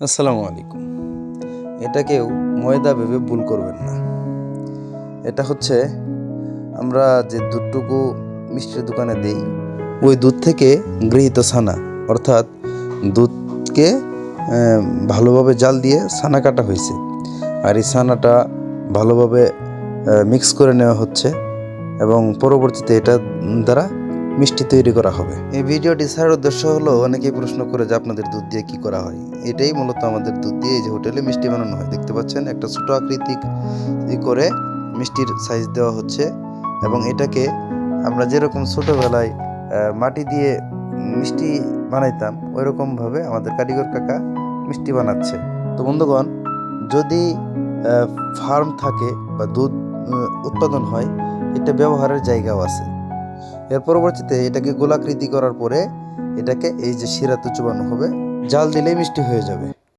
আসসালামু আলাইকুম। এটা কেউ ময়দা ভেবে ভুল করবেন না। এটা হচ্ছে আমরা যে দুধটুকু মিষ্টির দোকানে দেই, ওই দুধ থেকে গৃহীত ছানা। অর্থাৎ দুধকে ভালোভাবে জাল দিয়ে ছানা কাটা হয়েছে। আর এই ছানাটা ভালোভাবে মিক্স করে নেওয়া হচ্ছে এবং পরবর্তীতে এটা দ্বারা মিষ্টি তৈরি করা হবে। এই ভিডিওটি ছাড়ার উদ্দেশ্য হলো, অনেকেই প্রশ্ন করে যে আপনাদের দুধ দিয়ে কি করা হয়? এটাই মূলত আমাদের দুধ দিয়ে যে হোটেলে মিষ্টি বানানো হয়। দেখতে পাচ্ছেন, একটা ছোট আকৃতিক ই করে মিষ্টির সাইজ দেওয়া হচ্ছে এবং এটাকে আমরা যেরকম ছোটোবেলায় মাটি দিয়ে মিষ্টি বানাইতাম ওই রকমভাবে আমাদের কারিগর কাকা মিষ্টি বানাচ্ছে। তো বন্ধুগণ, যদি ফার্ম থাকে বা দুধ উৎপাদন হয়, এটা ব্যবহারের জায়গাও আছে। এর পরবর্তীতে এটাকে গোলাকৃতি করার পরে এটাকে এই যে শিরাতে চুবানো হবে, জাল দিলেই মিষ্টি হয়ে যাবে।